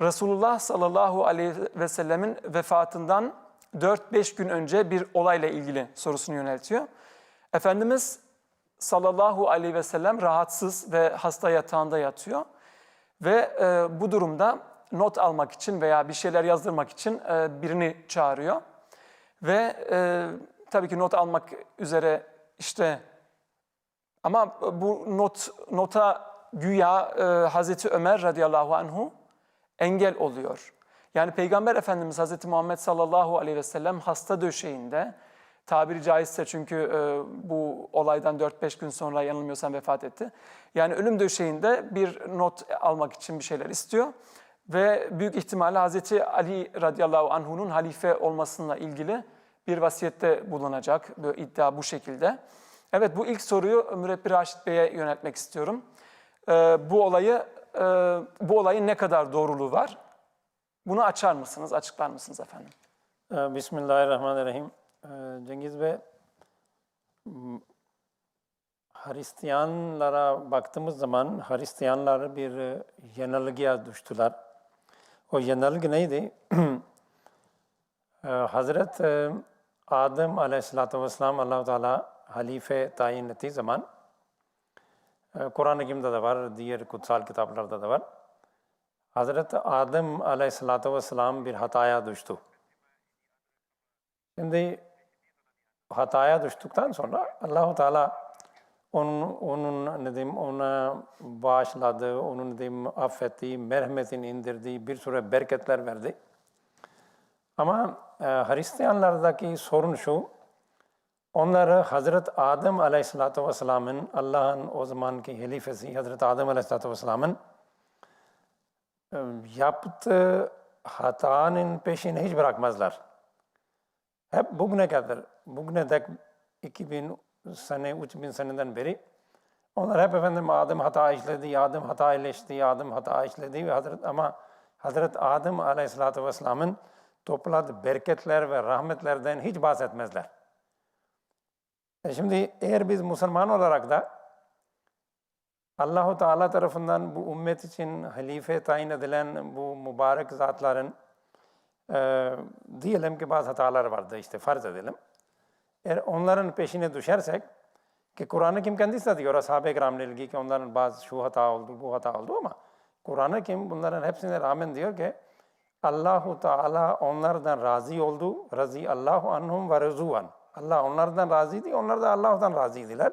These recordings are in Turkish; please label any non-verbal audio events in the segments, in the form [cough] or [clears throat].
Resulullah sallallahu aleyhi ve sellemin vefatından 4-5 gün önce bir olayla ilgili sorusunu yöneltiyor. Efendimiz sallallahu aleyhi ve sellem rahatsız ve hasta yatağında yatıyor. Ve e, bu durumda not almak için veya bir şeyler yazdırmak için e, birini çağırıyor. Ve e, tabii ki not almak üzere işte ama bu not nota güya e, Hazreti Ömer radıyallahu anhu engel oluyor. Yani Peygamber Efendimiz Hazreti Muhammed sallallahu aleyhi ve sellem hasta döşeğinde tabiri caizse çünkü e, bu olaydan 4-5 gün sonra yanılmıyorsam vefat etti. Yani ölüm döşeğinde bir not almak için bir şeyler istiyor. Ve büyük ihtimalle Hazreti Ali radıyallahu anhu'nun halife olmasıyla ilgili bir vasiyette bulunacak. Böyle iddia bu şekilde. Evet bu ilk soruyu Mürebbi Raşit Bey'e yöneltmek istiyorum. Ee, bu olayı e, bu olayın ne kadar doğruluğu var? Bunu açar mısınız, açıklar mısınız efendim? Ee, Bismillahirrahmanirrahim. Ee, Cengiz Bey, Hristiyanlara baktığımız zaman Hristiyanlar bir e, yenilgiye düştüler. O yenilgi neydi? [clears throat] Hazret e, Adem aleyhissalatü vesselam allah Teala halife tayin ettiği zaman Kur'an-ı Kerim'de de var, diğer kutsal kitaplarda da var. Hazret Adem aleyhissalatü vesselam bir hataya düştü. Şimdi hataya düştükten sonra Allahu Teala onun, onun diyeyim, ona bağışladı, onun diyeyim, affetti, merhametini indirdi, bir sürü bereketler verdi. Ama e, Hristiyanlardaki sorun şu, onları Hazret Adem Aleyhisselatü Vesselam'ın, Allah'ın o zamanki halifesi Hazret Adem Aleyhisselatü Vesselam'ın e, yaptığı hatanın peşini hiç bırakmazlar. Hep bugüne kadar, bugüne dek 2000 sene, 3000 seneden beri onlar hep efendim Adem hata işledi, Adem hata iyileşti, Adem hata işledi ve Hazret, ama Hazret Adem Aleyhisselatü Vesselam'ın topladığı bereketler ve rahmetlerden hiç bahsetmezler. E şimdi eğer biz Müslüman olarak da Allahu Teala tarafından bu ümmet için halife tayin edilen bu mübarek zatların e, diyelim ki bazı hatalar vardı işte farz edelim. Eğer onların peşine düşersek ki Kur'an-ı Kim kendisi de diyor ashab-ı kiramla ilgili ki onların bazı şu hata oldu, bu hata oldu ama Kur'an-ı Kim bunların hepsine rağmen diyor ki Allahu Teala onlardan razı oldu. Razi Allahu anhum ve rezuan. Allah onlardan razıydı, onlar da Allah'tan razıydılar.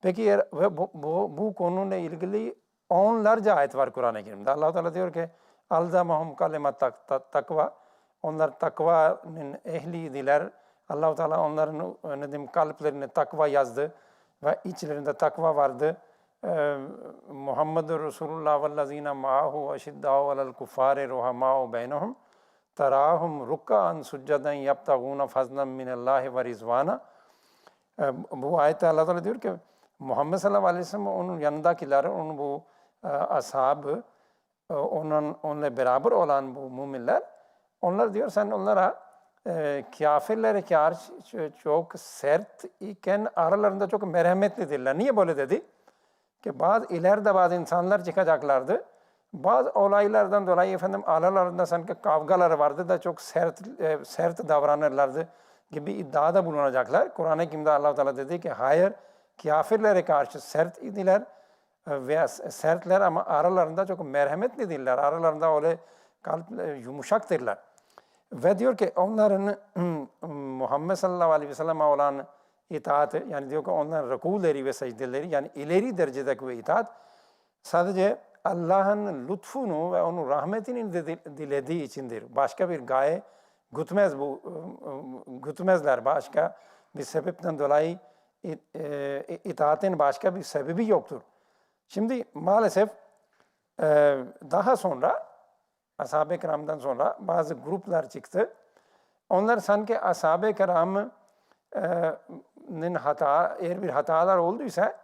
Peki ve bu, bu, bu konuyla ilgili onlarca ayet var Kur'an-ı Kerim'de. Allah Teala diyor ki alzamahum kalimat tak, tak, takva. Onlar takvanın ehliydiler. allah Teala onların ne diyeyim, kalplerine takva yazdı ve içlerinde takva vardı. Ee, Muhammedur Resulullah vellezine ma'ahu eşiddâhu alel kuffâri ruhamâhu beynehum tarahum rukkan succaden yaptaguna fazlan minallahi ve rizvana. Ee, bu ayette Allah Teala diyor ki Muhammed sallallahu aleyhi ve sellem onun yanındakiler, onun bu e, ashabı, e, onun onunla beraber olan bu müminler, onlar diyor sen onlara e, kafirlere karşı çok sert iken aralarında çok merhametlidirler. Niye böyle dedi? Ki bazı ileride bazı insanlar çıkacaklardı. Bazı olaylardan dolayı efendim aralarında sanki kavgalar vardı da çok sert e, sert davranırlardı gibi iddiada bulunacaklar. Kur'an-ı Kerim'de Allah Teala dedi ki hayır kafirlere karşı sert idiler e, veya sertler ama aralarında çok merhametli değiller. Aralarında öyle kalp e, yumuşaktırlar. Ve diyor ki onların [clears throat] Muhammed sallallahu aleyhi ve sellem'e olan itaati yani diyor ki onların rekuleri ve secdeleri yani ileri derecedeki itaat sadece Allah'ın lütfunu ve onun rahmetini dilediği içindir. Başka bir gaye gütmez bu, gütmezler. Başka bir sebepten dolayı itaatin başka bir sebebi yoktur. Şimdi maalesef daha sonra ashab-ı kiramdan sonra bazı gruplar çıktı. Onlar sanki ashab-ı kiramın hata, eğer bir hatalar olduysa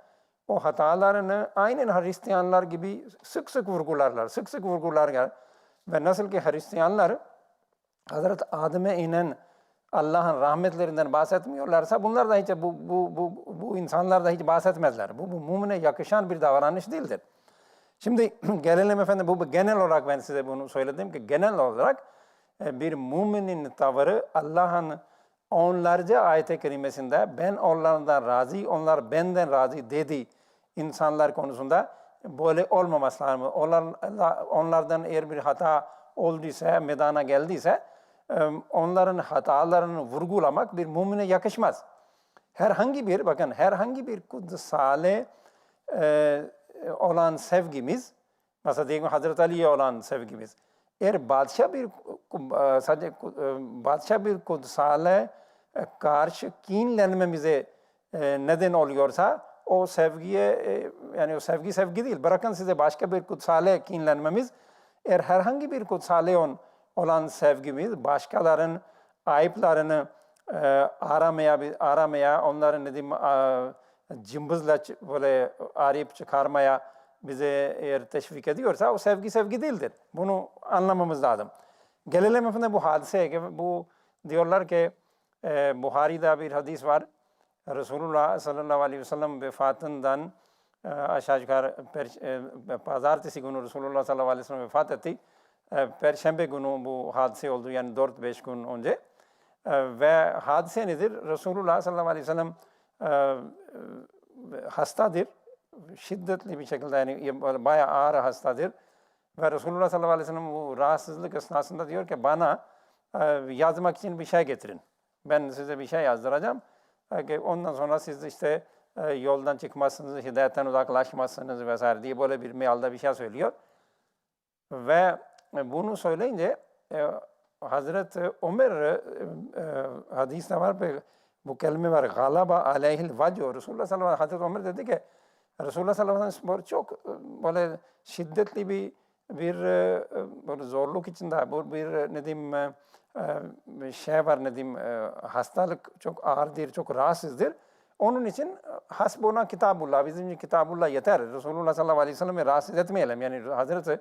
o hatalarını aynen Hristiyanlar gibi sık sık vurgularlar, sık sık vurgularlar. Ve nasıl ki Hristiyanlar Hazreti Adem'e inen Allah'ın rahmetlerinden bahsetmiyorlarsa bunlar da hiç bu, bu, bu, bu insanlar da hiç bahsetmezler. Bu, bu mümine yakışan bir davranış değildir. Şimdi [clears throat] gelelim efendim bu genel olarak ben size bunu söyledim ki genel olarak e, bir müminin tavırı Allah'ın onlarca ayet-i kerimesinde ben onlardan razı, onlar benden razı dedi insanlar konusunda böyle olmaması lazım. Onlar, onlardan eğer bir hata olduysa, meydana geldiyse e, onların hatalarını vurgulamak bir mümine yakışmaz. Herhangi bir, bakın herhangi bir kutsale e, olan sevgimiz, mesela diyelim Hazreti Ali'ye olan sevgimiz, eğer padişah bir e, sadece e, padişah bir kutsale e, karşı kinlenmemize e, neden oluyorsa o sevgiye e, yani o sevgi sevgi değil. Bırakın size başka bir kutsale kinlenmemiz eğer herhangi bir kutsale on- olan sevgimiz başkaların ayıplarını e, aramaya aramaya onların ne diyeyim e, cımbızla böyle arayıp çıkarmaya bize eğer teşvik ediyorsa o sevgi sevgi değildir. Bunu anlamamız lazım. Gelelim efendim bu hadiseye. ki Bu diyorlar ki e, Buhari'de bir hadis var. Resulullah sallallahu aleyhi ve sellem vefatından e, aşağı yukarı e, pazartesi günü Resulullah sallallahu aleyhi ve sellem vefat etti. E, Perşembe günü bu hadise oldu yani 4-5 gün önce. Ve hadise nedir? Resulullah sallallahu aleyhi ve sellem hastadır. Şiddetli bir şekilde yani bayağı ağır hastadır. Ve Resulullah sallallahu aleyhi ve sellem bu rahatsızlık esnasında diyor ki bana yazmak için bir şey getirin. Ben size bir şey yazdıracağım. Ondan sonra siz işte e, yoldan çıkmazsınız, hidayetten uzaklaşmazsınız vesaire diye böyle bir mealde bir şey söylüyor. Ve e, bunu söyleyince e, Hazreti Ömer e, hadiste var ve bu kelime var. Galaba aleyhil vacı. Resulullah sallallahu aleyhi ve sellem Hazreti Ömer dedi ki Resulullah sallallahu aleyhi ve sellem çok böyle şiddetli bir bir e, böyle zorluk içinde bu bir e, ne diyeyim e, e, bir şey var ne diyeyim e, hastalık çok ağırdır, çok rahatsızdır. Onun için hasbuna kitabullah, bizim kitabullah yeter. Resulullah sallallahu aleyhi ve sellem'i rahatsız etmeyelim. Yani Hazreti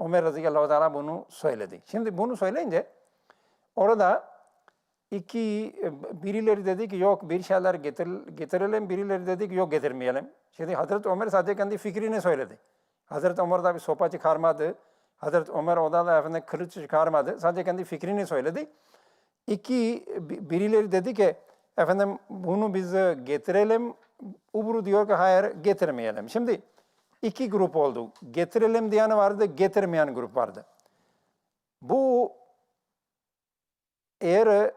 Ömer radıyallahu teala bunu söyledi. Şimdi bunu söyleyince orada iki birileri dedi ki yok bir şeyler getir, getirelim, birileri dedi ki yok getirmeyelim. Şimdi Hazreti Ömer sadece kendi fikrini söyledi. Hazreti Ömer da bir sopa çıkarmadı. Hazreti Ömer odada efendim kılıç çıkarmadı. Sadece kendi fikrini söyledi. İki birileri dedi ki efendim bunu biz getirelim. Ubru diyor ki hayır getirmeyelim. Şimdi iki grup oldu. Getirelim diyen vardı, getirmeyen grup vardı. Bu eğer e,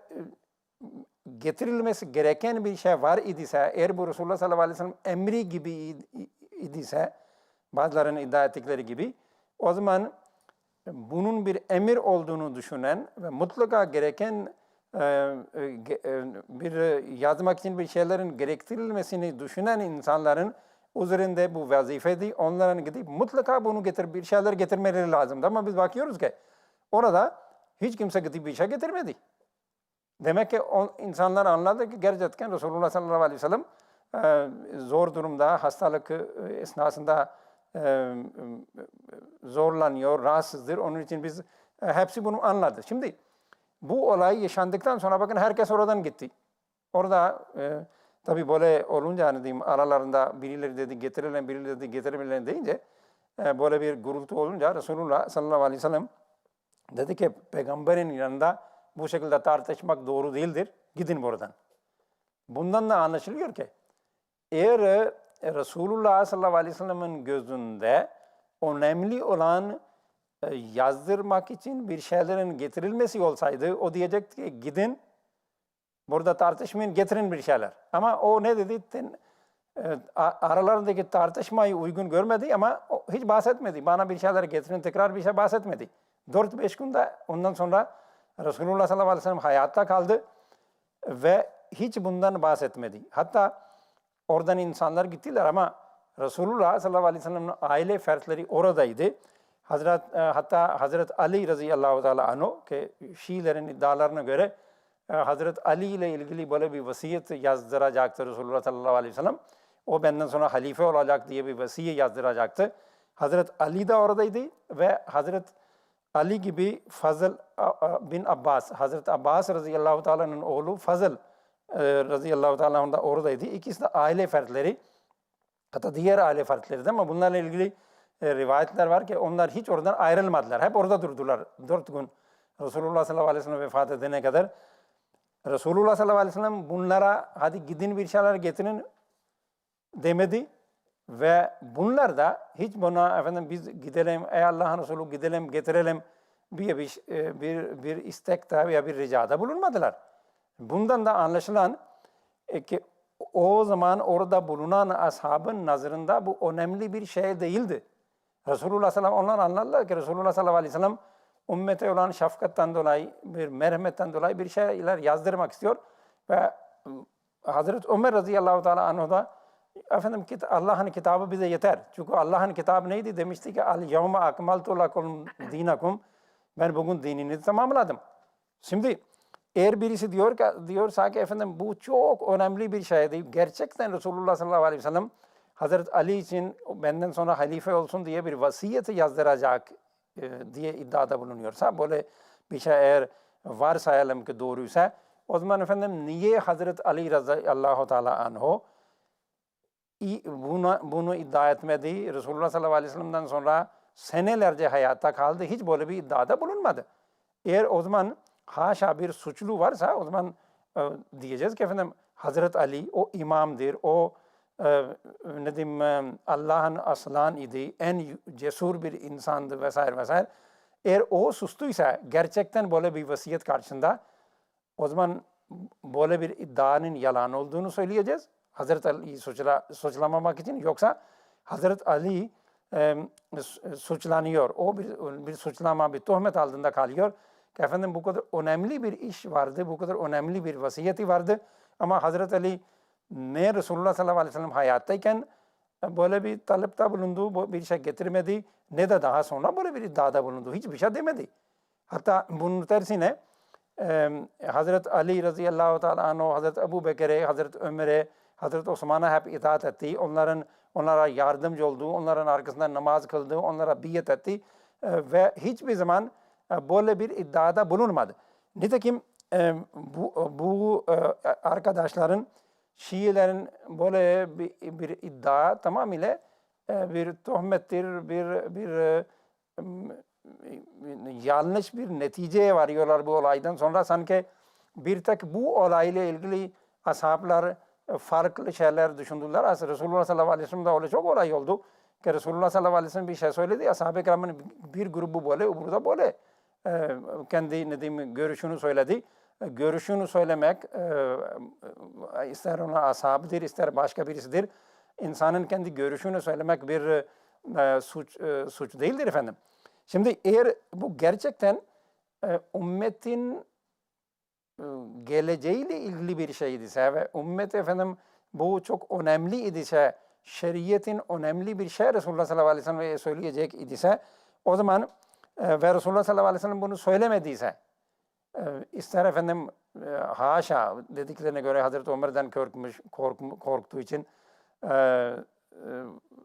getirilmesi gereken bir şey var idiyse, eğer bu Resulullah sallallahu aleyhi ve sellem emri gibi id- idiyse, bazılarının iddia ettikleri gibi, o zaman bunun bir emir olduğunu düşünen ve mutlaka gereken e, e, e, bir yazmak için bir şeylerin gerektirilmesini düşünen insanların üzerinde bu vazifedi. Onların gidip mutlaka bunu getir, bir şeyler getirmeleri lazımdı. Ama biz bakıyoruz ki orada hiç kimse gidip bir şey getirmedi. Demek ki o insanlar anladı ki gerçekten Resulullah sallallahu aleyhi ve sellem zor durumda, hastalık esnasında zorlanıyor, rahatsızdır. Onun için biz e, hepsi bunu anladı. Şimdi bu olay yaşandıktan sonra bakın herkes oradan gitti. Orada e, tabii böyle olunca hani diyeyim aralarında birileri dedi getirelim, birileri dedi getiremeyelim deyince e, böyle bir gurultu olunca Resulullah sallallahu aleyhi ve sellem dedi ki peygamberin yanında bu şekilde tartışmak doğru değildir. Gidin buradan. Bundan da anlaşılıyor ki eğer Resulullah sallallahu aleyhi ve sellem'in gözünde önemli olan e, yazdırmak için bir şeylerin getirilmesi olsaydı o diyecekti ki gidin burada tartışmayın getirin bir şeyler. Ama o ne dedi? E, aralarındaki tartışmayı uygun görmedi ama hiç bahsetmedi. Bana bir şeyler getirin tekrar bir şey bahsetmedi. 4-5 günde ondan sonra Resulullah sallallahu aleyhi ve sellem hayatta kaldı ve hiç bundan bahsetmedi. Hatta oradan insanlar gittiler ama Resulullah sallallahu aleyhi ve sellem'in aile fertleri oradaydı. Hazret, e, hatta Hazret Ali radıyallahu teala anhu ki Şiilerin iddialarına göre e, Hazret Ali ile ilgili böyle bir vasiyet yazdıracaktı Resulullah sallallahu aleyhi ve sellem. O benden sonra halife olacak diye bir vasiyet yazdıracaktı. Hazret Ali de oradaydı ve Hazret Ali gibi Fazıl bin Abbas, Hazreti Abbas radıyallahu teala'nın oğlu Fazıl e, radıyallahu teala da oradaydı. İkisi de aile fertleri. Hatta diğer aile fertleri de ama bunlarla ilgili e, rivayetler var ki onlar hiç oradan ayrılmadılar. Hep orada durdular dört gün. Resulullah sallallahu aleyhi ve sellem vefat edene kadar. Resulullah sallallahu aleyhi ve sellem bunlara hadi gidin bir şeyler getirin demedi. Ve bunlar da hiç buna efendim biz gidelim, ey Allah'ın Resulü gidelim, getirelim bir, bir, e, bir, bir istekte veya bir ricada bulunmadılar. Bundan da anlaşılan e, ki o zaman orada bulunan ashabın nazarında bu önemli bir şey değildi. Resulullah sallallahu aleyhi ve sellem onlar anladılar ki Resulullah sallallahu aleyhi ve sellem ümmete olan şefkatten dolayı, bir merhametten dolayı bir şeyler yazdırmak istiyor. Ve ıı, Hazreti Ömer radıyallahu teala anhu da efendim Allah'ın kitabı bize yeter. Çünkü Allah'ın kitabı neydi? Demişti ki al yevme akmaltu lakum dinakum. Ben bugün dininizi tamamladım. Şimdi eğer birisi diyor ki diyorsa ki efendim bu çok önemli bir şeydi. Gerçekten Resulullah sallallahu aleyhi ve sellem Hazreti Ali için benden sonra halife olsun diye bir vasiyeti yazdıracak e, diye iddiada bulunuyorsa böyle bir şey eğer varsayalım ki doğruysa o zaman efendim niye Hazreti Ali radıyallahu teala anhu bunu, bunu iddia etmedi. Resulullah sallallahu aleyhi ve sellem'den sonra senelerce hayatta kaldı. Hiç böyle bir iddiada bulunmadı. Eğer o zaman haşa bir suçlu varsa o zaman e, diyeceğiz ki efendim Hazreti Ali o imamdır, o e, ne diyeyim e, Allah'ın aslan idi, en cesur bir insandı vesaire vesaire. Eğer o sustuysa gerçekten böyle bir vasiyet karşısında o zaman böyle bir iddianın yalan olduğunu söyleyeceğiz. Hazreti Ali'yi suçla, suçlamamak için yoksa Hazreti Ali e, su- suçlanıyor. O bir, bir suçlama, bir tuhmet altında kalıyor. Ki efendim bu kadar önemli bir iş vardı, bu kadar önemli bir vasiyeti vardı. Ama Hazreti Ali ne Resulullah sallallahu aleyhi ve sellem hayattayken e, böyle bir talepte bulundu, bu bir şey getirmedi. Ne de daha sonra böyle bir iddiada bulundu. Hiçbir şey demedi. Hatta bunun tersine e, Hazreti Ali radıyallahu teala anhu, Hazreti Ebu Bekir'e, Hazreti Ömer'e, Hazreti Osman'a hep itaat etti. Onların onlara yardımcı oldu, onların arkasından namaz kıldı, onlara biyet etti E, ve hiçbir zaman böyle bir iddiada bulunmadı. Nitekim e, bu, bu e, arkadaşların Şiilerin böyle bir, bir iddia tamamıyla e, bir tuhmettir, bir bir e, yanlış bir neticeye varıyorlar bu olaydan sonra sanki bir tek bu olayla ilgili ashablar e, farklı şeyler düşündüler. As Resulullah sallallahu aleyhi ve sellem'de öyle çok olay oldu ki Resulullah sallallahu aleyhi ve sellem bir şey söyledi. Ashab-ı kiramın bir grubu böyle, öbürü de böyle kendi ne diyeyim, görüşünü söyledi. E, Görüşünü söylemek e, ister ona ashabıdır, ister başka birisidir. İnsanın kendi görüşünü söylemek bir e, suç e, suç değildir efendim. Şimdi eğer bu gerçekten e, ümmetin e, geleceğiyle ilgili bir şey idiyse ve ümmet efendim bu çok önemli idiyse, şeriyetin önemli bir şey Resulullah sallallahu aleyhi ve sellem'e söyleyecek idiyse o zaman e, ve Resulullah sallallahu aleyhi ve sellem bunu söylemediyse e, ister efendim e, haşa dediklerine göre Hazreti Ömer'den korkmuş, korkmu- korktuğu için e, e,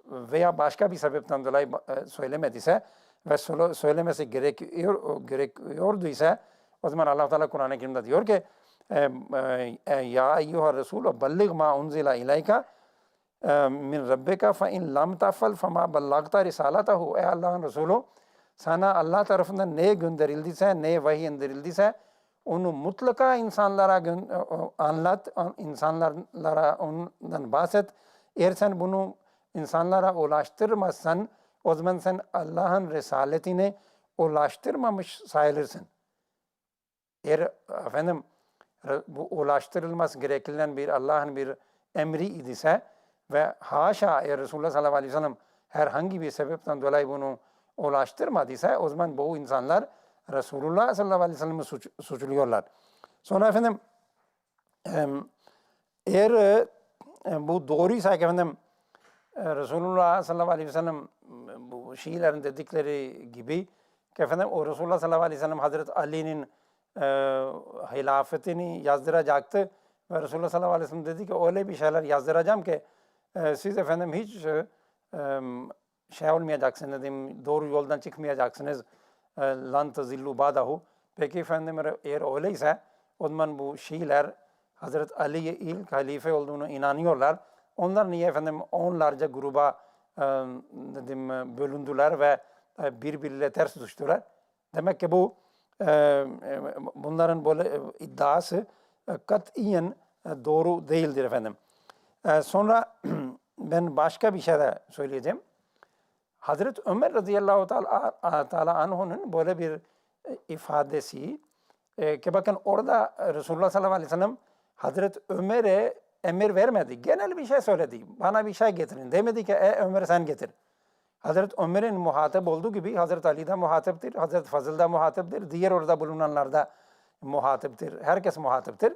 veya başka bir sebepten dolayı e, söylemediyse ve söyle- söylemesi gerekiyor gerekiyorduysa o zaman Allah Teala Kur'an-ı Kerim'de diyor ki ya eyyuha Resulü bellig ma unzila ileyka min rabbika fe in lam tafal fema ballagta risalatahu. Ey Allah'ın Resulü sana Allah tarafından ne gönderildiyse, ne vahiy indirildiyse onu mutlaka insanlara anlat, insanlara ondan bahset. Eğer sen bunu insanlara ulaştırmazsan o zaman sen Allah'ın risaletini ulaştırmamış sayılırsın. Eğer efendim bu ulaştırılması gereken bir Allah'ın bir emri idiyse ve haşa eğer Resulullah sallallahu aleyhi ve sellem herhangi bir sebepten dolayı bunu ulaştırmadıysa o zaman bu insanlar Resulullah sallallahu aleyhi ve sellem'i suç, suçluyorlar. Sonra efendim eğer e, bu doğruysa efendim e, Resulullah sallallahu aleyhi ve sellem m, bu Şiilerin dedikleri gibi ki efendim o Resulullah sallallahu aleyhi ve sellem Hazreti Ali'nin e, hilafetini yazdıracaktı ve Resulullah sallallahu aleyhi ve sellem dedi ki öyle bir şeyler yazdıracağım ki e, siz efendim hiç e, e, şey olmayacaksınız, doğru yoldan çıkmayacaksınız. E, Lan tazillu badahu. Peki efendim eğer öyleyse o zaman bu Şiiler Hazreti Ali'ye ilk halife olduğunu inanıyorlar. Onlar niye efendim onlarca gruba e, dedim bölündüler ve e, birbiriyle ters düştüler. Demek ki bu bunların böyle iddiası katiyen doğru değildir efendim. Sonra [clears throat] ben başka bir şey de söyleyeceğim. Hazreti Ömer radıyallahu teala, anhu'nun böyle bir e, ifadesi e, ki bakın orada Resulullah sallallahu aleyhi ve sellem Hazreti Ömer'e emir vermedi. Genel bir şey söyledi. Bana bir şey getirin. Demedi ki e Ömer sen getir. Hazreti Ömer'in muhatap olduğu gibi Hazreti Ali de muhataptır, Hazreti Fazıl da muhataptır, diğer orada bulunanlar da muhataptır. Herkes muhataptır.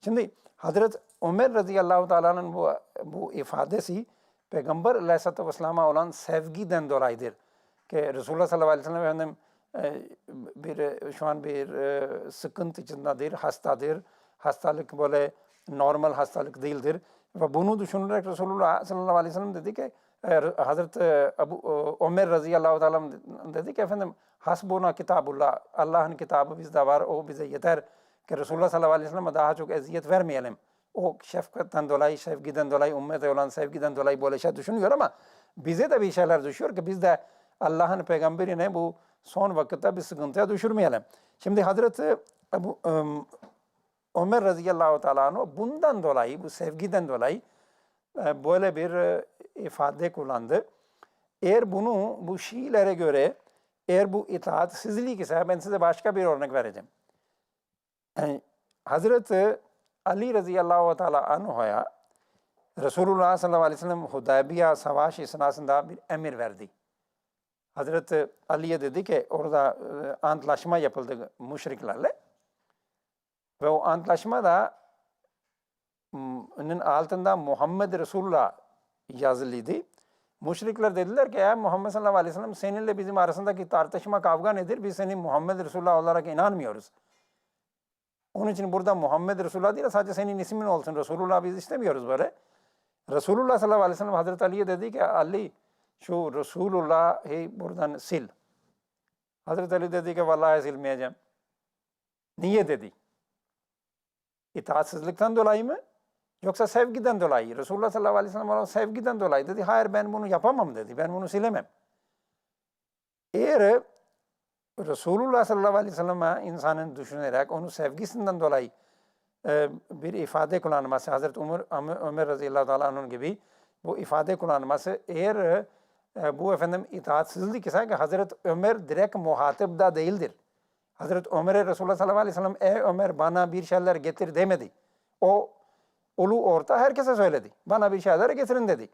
Şimdi Hazreti Ömer radıyallahu teala'nın bu, bu ifadesi Peygamber aleyhissalatü vesselam'a olan sevgiden dolayıdır. Ki Resulullah sallallahu aleyhi ve sellem e, bir e, şu an bir e, sıkıntı içindedir, hastadır. Hastalık böyle normal hastalık değildir. Ve bunu düşünerek Resulullah sallallahu aleyhi ve sellem dedi ki Hazreti Abu Ömer radıyallahu teala dedi ki efendim hasbuna kitabullah Allah'ın kitabı bizde var o bize yeter ki Resulullah sallallahu aleyhi ve sellem'e daha çok eziyet vermeyelim. O şefkatten dolayı, sevgiden dolayı, ümmete olan sevgiden dolayı böyle şey düşünüyor ama bize de bir şeyler düşüyor ki biz de Allah'ın peygamberine bu son vakitte bir sıkıntıya düşürmeyelim. Şimdi Hazreti Ebu, um, Ömer radıyallahu teala bundan dolayı, bu sevgiden dolayı e, böyle bir e, ifade kullandı. Eğer bunu bu Şiilere göre eğer bu itaatsizlik ise ben size başka bir örnek vereceğim. Yani Hazreti Ali radıyallahu teala anhu'ya Resulullah sallallahu aleyhi ve sellem Hudaybiye savaşı esnasında bir emir verdi. Hazreti Ali'ye dedi ki orada e, antlaşma yapıldı müşriklerle. Ve o antlaşma da altında Muhammed Resulullah yazılıydı. Müşrikler dediler ki ya Muhammed sallallahu aleyhi ve sellem seninle bizim arasındaki tartışma kavga nedir? Biz senin Muhammed Resulullah olarak inanmıyoruz. Onun için burada Muhammed Resulullah değil sadece senin ismin olsun. Resulullah biz istemiyoruz böyle. Resulullah sallallahu aleyhi ve sellem Hazreti Ali'ye dedi ki Ali şu Resulullah'ı buradan sil. Hazreti Ali dedi ki vallahi silmeyeceğim. Niye dedi? İtaatsizlikten dolayı mı? Yoksa sevgiden dolayı. Resulullah sallallahu aleyhi ve sellem olan sevgiden dolayı dedi. Hayır ben bunu yapamam dedi. Ben bunu silemem. Eğer Resulullah sallallahu aleyhi ve sellem'e insanın düşünerek onu sevgisinden dolayı e, bir ifade kullanması Hazreti Ömer, Ömer radıyallahu anh gibi bu ifade kullanması eğer e, bu efendim itaatsizlik ise ki Hazreti Ömer direkt muhatip da değildir. Hazreti Ömer'e Resulullah sallallahu aleyhi ve sellem ey Ömer bana bir şeyler getir demedi. O ulu orta herkese söyledi. Bana bir şeyler getirin dedi.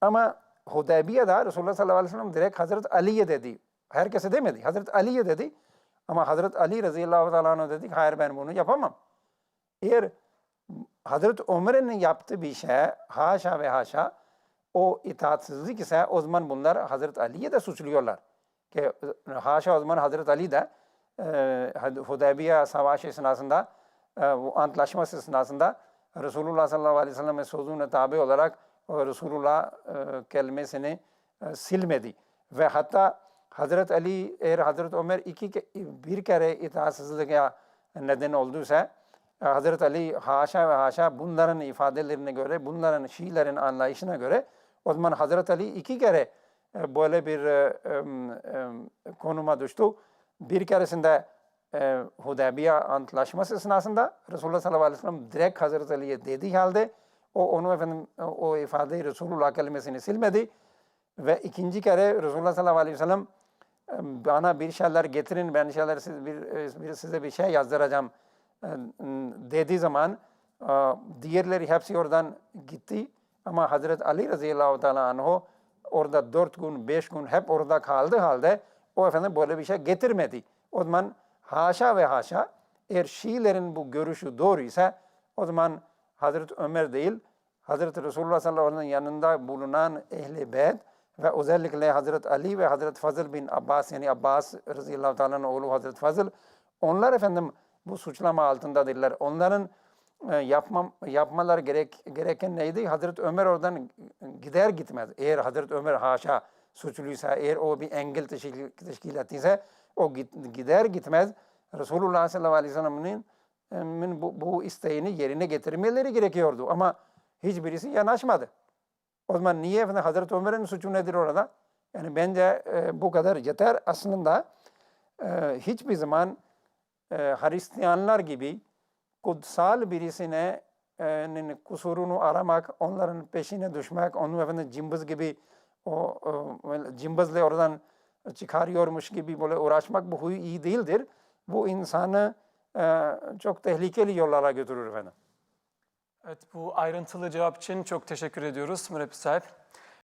Ama Hudaybiye'de Resulullah sallallahu aleyhi ve sellem direkt Hazreti Ali'ye dedi. Herkese demedi. Hazreti Ali'ye dedi. Ama Hazreti Ali radıyallahu teala dedi hayır ben bunu yapamam. Eğer Hazreti Ömer'in yaptığı bir şey haşa ve haşa o itaatsizlik ise o zaman bunlar Hazreti Ali'ye de suçluyorlar. Ki haşa o zaman Hazreti Ali de e, Hudaybiye savaşı esnasında e, antlaşması esnasında Resulullah sallallahu aleyhi ve sellem'e sözüne tabi olarak Resulullah e, kelimesini e, silmedi. Ve hatta Hazreti Ali eğer Hazreti Ömer iki bir kere itaatsizliğe neden olduysa Hazreti Ali haşa ve haşa bunların ifadelerine göre, bunların Şiilerin anlayışına göre o zaman Hazreti Ali iki kere e, böyle bir e, e, konuma düştü. Bir keresinde e, Hudaybiye antlaşması esnasında Resulullah sallallahu aleyhi ve sellem direkt Hazreti Ali'ye dediği halde o onu efendim o ifadeyi Resulullah kelimesini silmedi. Ve ikinci kere Resulullah sallallahu aleyhi ve sellem bana bir şeyler getirin, ben şeyler siz, bir, bir, size bir şey yazdıracağım dediği zaman diğerleri hepsi oradan gitti. Ama Hazreti Ali radıyallahu teala anhu orada dört gün, beş gün hep orada kaldı halde o efendim böyle bir şey getirmedi. O zaman haşa ve haşa eğer Şiilerin bu görüşü doğruysa o zaman Hazreti Ömer değil, Hazreti Resulullah sallallahu aleyhi ve sellem yanında bulunan ehli beyt ve özellikle Hazreti Ali ve Hazreti Fazıl bin Abbas yani Abbas radıyallahu teala'nın oğlu Hazreti Fazıl onlar efendim bu suçlama altındadırlar. Onların e, yapmam, yapmaları gerek, gereken neydi? Hazreti Ömer oradan gider gitmez. Eğer Hazreti Ömer haşa suçluysa, eğer o bir engel teşkil, teşkil ettiyse o gider gitmez Resulullah sallallahu aleyhi ve sellem'in bu, bu isteğini yerine getirmeleri gerekiyordu. Ama hiçbirisi yanaşmadı. O zaman niye efendim Hazreti Ömer'in suçu nedir orada? Yani bence e, bu kadar yeter. Aslında e, hiçbir zaman e, Hristiyanlar gibi kutsal birisine e, kusurunu aramak, onların peşine düşmek, onu efendim cımbız gibi o böyle cımbızla oradan çıkarıyormuş gibi böyle uğraşmak bu huyu iyi değildir. Bu insanı e, çok tehlikeli yollara götürür efendim. Evet bu ayrıntılı cevap için çok teşekkür ediyoruz mürebbi sahip.